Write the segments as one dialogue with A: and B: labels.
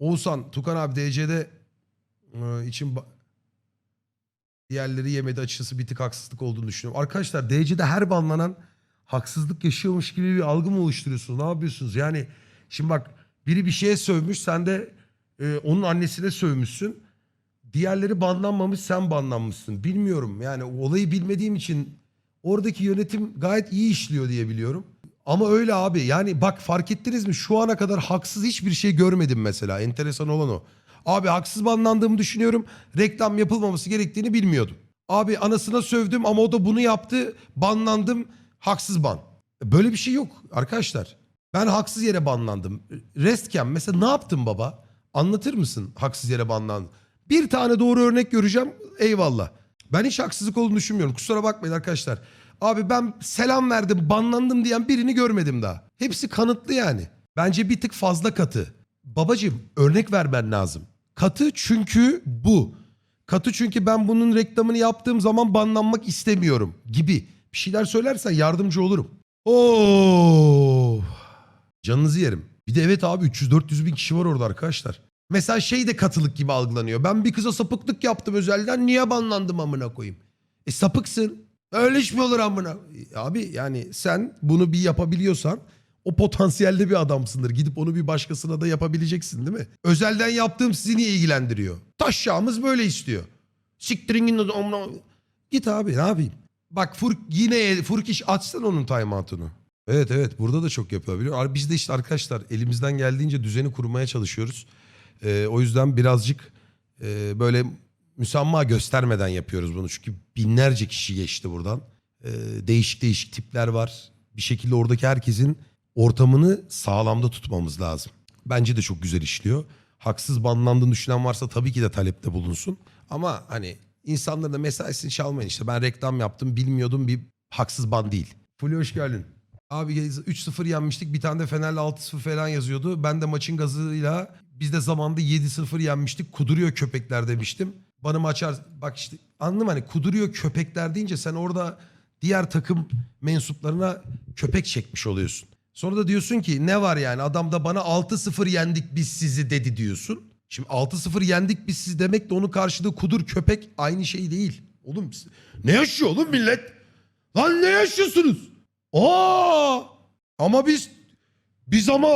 A: Oğuzhan, Tukan abi DC'de e, için diğerleri yemedi açıkçası bir tık haksızlık olduğunu düşünüyorum. Arkadaşlar DC'de her banlanan haksızlık yaşıyormuş gibi bir algı mı oluşturuyorsunuz? Ne yapıyorsunuz? Yani şimdi bak biri bir şeye sövmüş sen de e, onun annesine sövmüşsün. Diğerleri banlanmamış sen banlanmışsın. Bilmiyorum yani olayı bilmediğim için oradaki yönetim gayet iyi işliyor diye biliyorum. Ama öyle abi yani bak fark ettiniz mi şu ana kadar haksız hiçbir şey görmedim mesela. Enteresan olan o. Abi haksız banlandığımı düşünüyorum. Reklam yapılmaması gerektiğini bilmiyordum. Abi anasına sövdüm ama o da bunu yaptı. Banlandım. Haksız ban. Böyle bir şey yok arkadaşlar. Ben haksız yere banlandım. Restken mesela ne yaptın baba? Anlatır mısın haksız yere banlandın? Bir tane doğru örnek göreceğim. Eyvallah. Ben hiç haksızlık olduğunu düşünmüyorum. Kusura bakmayın arkadaşlar. Abi ben selam verdim, banlandım diyen birini görmedim daha. Hepsi kanıtlı yani. Bence bir tık fazla katı. Babacım örnek vermen lazım. Katı çünkü bu. Katı çünkü ben bunun reklamını yaptığım zaman banlanmak istemiyorum gibi. Bir şeyler söylersen yardımcı olurum. Oo. Canınızı yerim. Bir de evet abi 300-400 bin kişi var orada arkadaşlar. Mesela şey de katılık gibi algılanıyor. Ben bir kıza sapıklık yaptım özelden niye banlandım amına koyayım? E sapıksın. Öyle iş mi olur amına? Abi yani sen bunu bir yapabiliyorsan o potansiyelde bir adamsındır. Gidip onu bir başkasına da yapabileceksin değil mi? Özelden yaptığım sizi niye ilgilendiriyor? Taşşağımız böyle istiyor. Siktirin gidin. Git abi ne yapayım? Bak Furk yine Furk iş açsın onun timeout'unu. Evet evet burada da çok yapılabiliyor. Biz de işte arkadaşlar elimizden geldiğince düzeni kurmaya çalışıyoruz. Ee, o yüzden birazcık e, böyle müsamma göstermeden yapıyoruz bunu. Çünkü binlerce kişi geçti buradan. Ee, değişik değişik tipler var. Bir şekilde oradaki herkesin ortamını sağlamda tutmamız lazım. Bence de çok güzel işliyor. Haksız banlandığını düşünen varsa tabii ki de talepte bulunsun. Ama hani insanların da mesaisini çalmayın işte. Ben reklam yaptım bilmiyordum bir haksız ban değil. Fulya hoş geldin. Abi 3-0 yenmiştik. Bir tane de Fener'le 6-0 falan yazıyordu. Ben de maçın gazıyla biz de zamanda 7-0 yenmiştik. Kuduruyor köpekler demiştim. Bana maçar bak işte anladın mı hani kuduruyor köpekler deyince sen orada diğer takım mensuplarına köpek çekmiş oluyorsun. Sonra da diyorsun ki ne var yani adam da bana 6-0 yendik biz sizi dedi diyorsun. Şimdi 6-0 yendik biz sizi demek de onun karşılığı kudur köpek aynı şey değil. Oğlum ne yaşıyor oğlum millet? Lan ne yaşıyorsunuz? Aa! Ama biz biz ama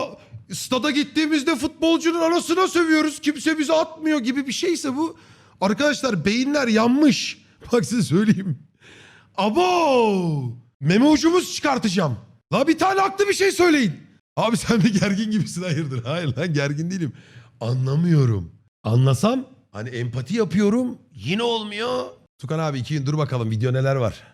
A: stada gittiğimizde futbolcunun anasına sövüyoruz. Kimse bizi atmıyor gibi bir şeyse bu. Arkadaşlar beyinler yanmış. Bak size söyleyeyim. Abo! Meme ucumuz çıkartacağım. La bir tane haklı bir şey söyleyin. Abi sen de gergin gibisin hayırdır? Hayır lan gergin değilim. Anlamıyorum. Anlasam hani empati yapıyorum. Yine olmuyor. Tukan abi iki gün dur bakalım video neler var.